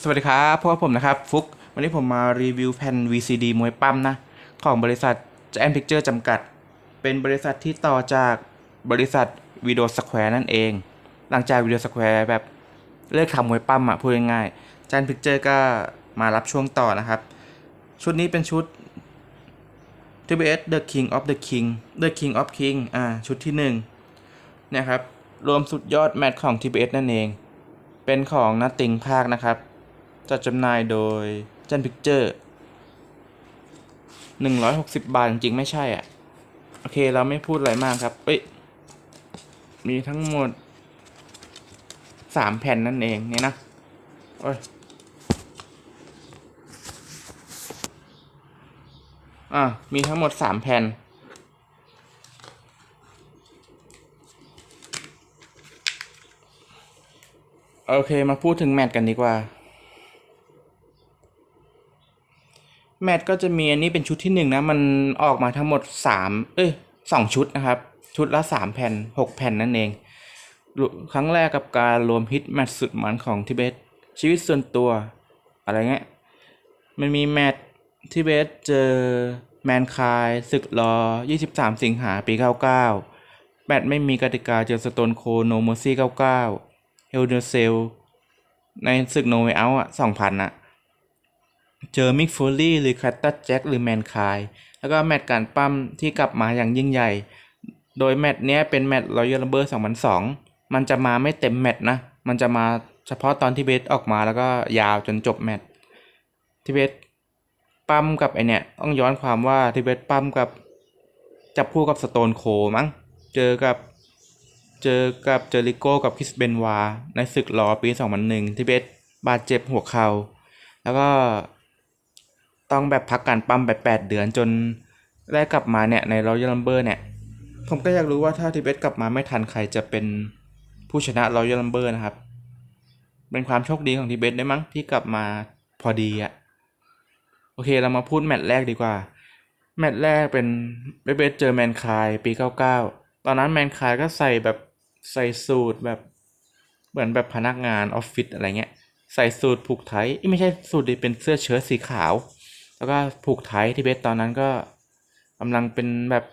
สวัสดีครับพวกบผมนะครับฟุกวันนี้ผมมารีวิวแผ่น VCD มวยปั้มนะ ของบริษัท Giant Picture จำกัด เป็นบริษัทที่ต่อจากบริษัทวิดีโอสแควร์นั่นเอง หลังจากวิดีโอสแควร์แบบเลิกทำมวยปั้มอะพูดง่ายๆ Giant Picture ก็มารับช่วงต่อนะครับ ชุดนี้เป็นชุด TBS The King of the King The King of King อ่าชุดที่หนึ่งเนี่ยครับรวมสุดยอดแมตช์ของ TBS นั่นเอง เป็นของนัตติงภาคนะครับ จัดจำหน่ายโดยจันพิกเจอร์หนึ่งร้อยหกสิบบาทจริงไม่ใช่อะ โอเคเราไม่พูดอะไรมากครับ เอ้ย มีทั้งหมดสามแผ่นนั่นเองเนี่ยนะโอ้ยอะมีทั้งหมดสามแผ่นโอเคมาพูดถึงแมตช์กันดีกว่า แมตช์ก็จะมีอันนี้เป็นชุดที่หนึ่งนะมันออกมาทั้งหมดสามเอ้ยสองชุดนะครับ ชุดละสามแผ่นหกแผ่นนั่นเอง ครั้งแรกกับการรวมฮิตแมตช์สุดมันของทิเบต ชีวิตส่วนตัว อะไรเงี้ยมันมีแมตช์ทิเบตเจอแมนคายศึกรอ 23 สิงหาปี 99 แมตช์ไม่มีกติกาเจอสโตนโคโนโมซี่ 99 เฮลเดอร์เซล ในศึกโนเวอัลอะ 2000อะ เจอมิกโฟลี่หรือแคัตตัสแจ็คหรือแมนคาย แล้วก็แมตช์การปั้มที่กลับมาอย่างยิ่งใหญ่ โดยแมตช์เนี้ยเป็นแมตช์รอยัลเบอร์2002 มันจะมาไม่เต็มแมตช์นะ มันจะมาเฉพาะตอนที่เบสออกมาแล้วก็ยาวจนจบแมตช์ที่เบสปั้มกับไอเนี่ยต้องย้อนความว่าที่เบสปั้มกับจับคู่กับสโตนโคมั้ง เจอกับเจอกับเจอริโก้กับคริสเบนวา ในศึกรอปี 2001ที่เบสบาดเจ็บหัวเข่าแล้วก็ ต้องแบบพักการปั้มไป8เดือนจนได้กลับมาเนี่ยในรอยัลลัมเบอร์เนี่ย ผมก็อยากรู้ว่าถ้าทิเบสกลับมาไม่ทันใครจะเป็นผู้ชนะรอยัลลัมเบอร์นะครับ เป็นความโชคดีของทิเบสได้มั้งที่กลับมาพอดีอะโอเคเรามาพูดแมตช์แรกดีกว่า แมตช์แรกเป็นเบเบสเจอแมนคายปี 99 ตอนนั้นแมนคายก็ใส่แบบใส่สูตรแบบเหมือนแบบพนักงานออฟฟิศอะไรเงี้ย ใส่สูตรผูกไทยเอ้ไม่ใช่สูตรดิเป็นเสื้อเชิ้ตสีขาว แล้วก็ผูกไทยที่เบสตอนนั้นก็กำลังเป็นแบบ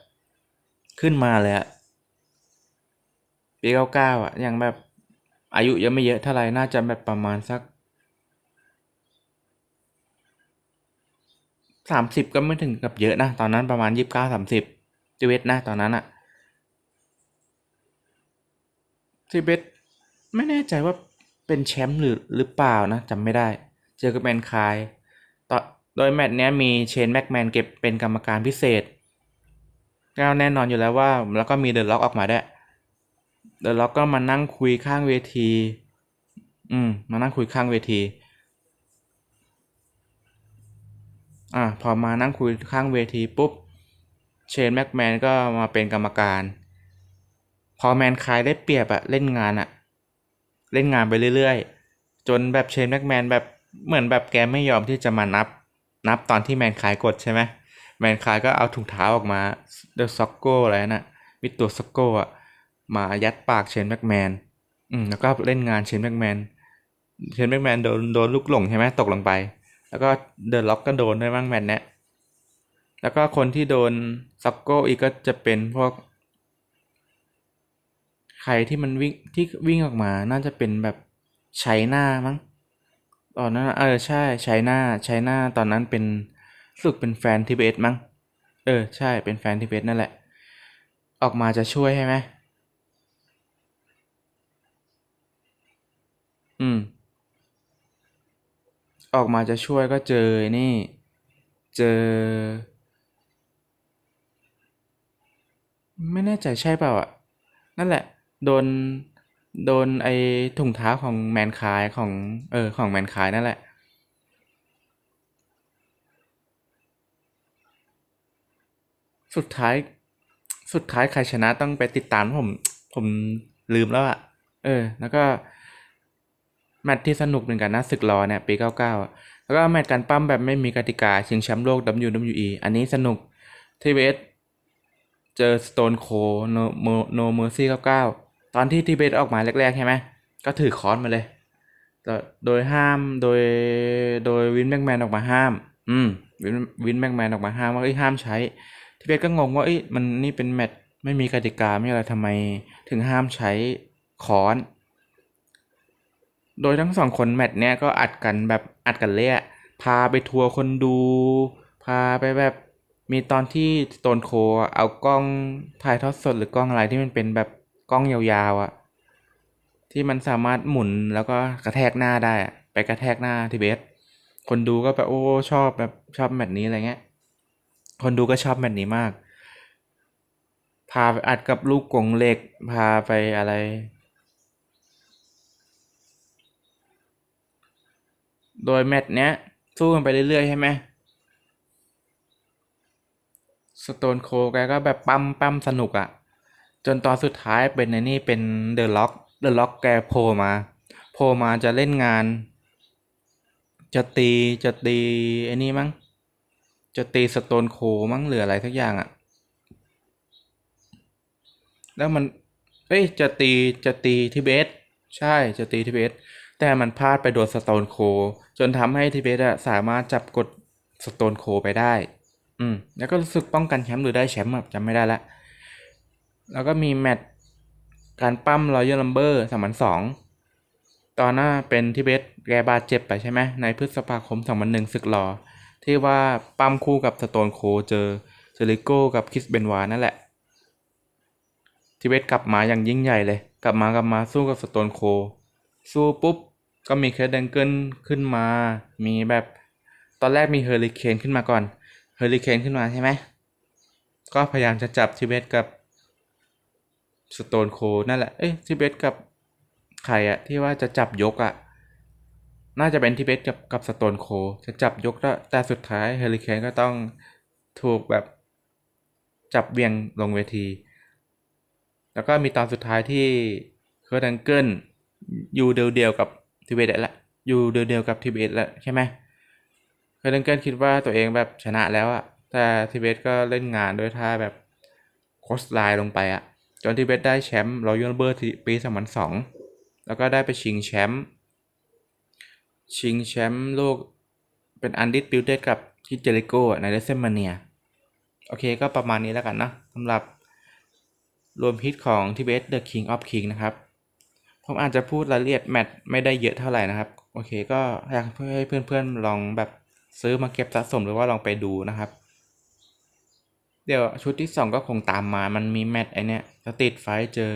ขึ้นมาเลยอะปี99อะยังแบบอายุยังไม่เยอะเท่าไหร่น่าจะแบบประมาณสักสามสิบก็ไม่ถึงกับเยอะนะ ตอนนั้นประมาณยี่สิบเก้าสามสิบจีเวตนะตอนนั้นอะจีเวตไม่แน่ใจว่าเป็นแชมป์หรือหรือเปล่านะจำไม่ได้ เจอกับแมนคายต่อ โดยแมตช์เนี้ยมีเชนแม็กแมนเก็บเป็นกรรมการพิเศษก็แน่นอนอยู่แล้วว่าแล้วก็มีเดอะล็อกออกมาด้เดอะล็อกก็มานั่งคุยข้างเวที อืม มานั่งคุยข้างเวที อะพอมานั่งคุยข้างเวทีปุ๊บ เชนแม็กแมนก็มาเป็นกรรมการ พอแมนคายได้เปรียบอะเล่นงานอะเล่นงานไปเรื่อยๆ จนแบบเชนแม็กแมนแบบเหมือนแบบแกไม่ยอมที่จะมานับ นับตอนที่แมนคายกดใช่ไหมแมนคายก็เอาถุงเท้าออกมาเดอะซ็อกโก้อะไรนะ่ะวิตัวซ็อกโก้อะมายัดปากเชนแม็กแมนอืมแล้วก็เล่นงานเชนแม็กแมนเชนแม็กแมนโดนโดนลูกหลงใช่ไหมตกลงไป แล้วก็เดินล็อกก็โดนด้วยบ้งแมนเนี้ยแล้วก็คนที่โดนซ็อกโก้อีกก็จะเป็นพวกใครที่มันวิ่งที่วิ่งออกมาน่าจะเป็นแบบไชน่ามั้ง ตอนนั้นเออใช่ไชน่าไชน่าตอนนั้นเป็นสึกเป็นแฟนทิเบตมั้งเออใช่เป็นแฟนทิเบตนั่นแหละ ออกมาจะช่วยใช่ไหมอืม ออกมาจะช่วยก็เจอนี่ เจอ ไม่แน่ใจใช่เปล่าอะ นั่นแหละ โดน โดนไอ้ถุงเท้าของแมนคายของ เออ ของแมนคายนั่นแหละ สุดท้าย สุดท้ายใครชนะต้องไปติดตามผม ผมลืมแล้วอะเออ แล้วก็ แมตช์ที่สนุกเหมือนกันนะศึกรอเนี่ย ปี99อะแล้วก็แมตช์การปั้มแบบไม่มีกติกา ชิงแชมป์โลก WWE อันนี้สนุกทีเบสเจอสโตนโคโนโนเมอร์ซี่99 ตอนที่ทีเบสออกมาแรกๆใช่ไหมก็ถือค้อนมาเลย โดยห้ามโดยโดยวินแม็กแมนออกมาห้าม อืมวินวินแม็กแมนออกมาห้ามว่าเอ้ยห้ามใช้ทีเบสก็งงว่าเอ้ยมันนี่เป็นแมตช์ไม่มีกติกาไม่อะไรทำไมถึงห้ามใช้ค้อน โดยทั้งสองคนแมตช์เนี้ยก็อัดกันแบบอัดกันเลยอะพาไปทัวร์คนดู พาไปแบบมีตอนที่โตนโคเอากล้องถ่ายทอดสดหรือกล้องอะไรที่มันเป็นแบบ กล้องยาวๆอะที่มันสามารถหมุนแล้วก็กระแทกหน้าได้ไปกระแทกหน้าทีเบสคนดูก็แบบโอ้ชอบแบบชอบแมตช์นี้อะไรเงี้ย คนดูก็ชอบแมตช์นี้มาก พาไปอัดกับลูกกงเหล็ก พาไปอะไร โดยแมตช์เนี้ย สู้กันไปเรื่อยๆใช่ไหมสโตนโคแกก็แบบปั้มปั้มสนุกอะ่ะ จนตอนสุดท้ายเป็นในนี่เป็นเดอะล็อกเดอะล็อกแกโผล่มาโผล่มาจะเล่นงาน จะตีจะตีไอ้นี่มั้งจะตีสโตนโคมั้งหรืออะไรทักอย่างอะ่ะ แล้วมันเอ้ยจะตีจะตีทิเบตใช่จะตีทิเบตแต่มันพลาดไปโดนสโตนโค จนทำให้ทิเบตอะสามารถจับกดสโตนโคไปได้ อืม แล้วก็รู้สึกป้องกันแชมป์หรือได้แชมป์อะจำไม่ได้ละ แล้วก็มีแมตช์การปั้มรอยัลลัมเบอร์สามพันสองตอนหน้าเป็นทิเบตแกบาดเจ็บไปใช่ไหมในพฤษภาคม2001ศึกรอ ที่ว่าปั้มคู่กับสโตนโคเจอเซริโก้กับคิสเบนวานั่นแหละทิเบตกลับมาอย่างยิ่งใหญ่เลย กลับมากลับมาสู้กับสโตนโค สู้ปุ๊บก็มีเคสเดนเกิลขึ้นมา มีแบบตอนแรกมีเฮอริเคนขึ้นมาก่อน เฮอริเคนขึ้นมาใช่ไหม ก็พยายามจะจับทิเบตกับ สโตนโคนั่นแหละ เอ้ยทิเบตกับใครอะที่ว่าจะจับยกอะน่าจะเป็นทิเบตกับกับสโตนโค จะจับยกแล้วแต่สุดท้ายเฮอริเคนก็ต้องถูกแบบจับเวียงลงเวที แล้วก็มีตอนสุดท้ายที่เคอร์ดังเกิลอยู่เดียวๆกับทิเบตแล้วอยู่เดียวๆกับทิเบตแล้วใช่ไหมเคอร์ดังเกิลคิดว่าตัวเองแบบชนะแล้วอะแต่ทิเบตก็เล่นงานด้วยท่าแบบโคสไลน์ลงไปอะ จนทิเบตได้แชมป์รอยัลเบอร์ปี2002แล้วก็ได้ไปชิงแชมป์ชิงแชมป์โลกเป็นอันดิสปิวเต็ดกับที่เจริโกในเรสเซม a เนียโอเคก็ประมาณนี้แล้วกันนะสำหรับรวมฮิตของทิเบต The King of King นะครับ ผมอาจจะพูดรายละเอียดแมตช์ไม่ได้เยอะเท่าไหร่นะครับ โอเคก็อยากให้เพื่อนๆลองแบบซื้อมาเก็บสะสมหรือว่าลองไปดูนะครับ เดี๋ยวชุดที่สองก็คงตามมา มันมีแมตช์ไอเนี้ยสตรีทไฟเจอ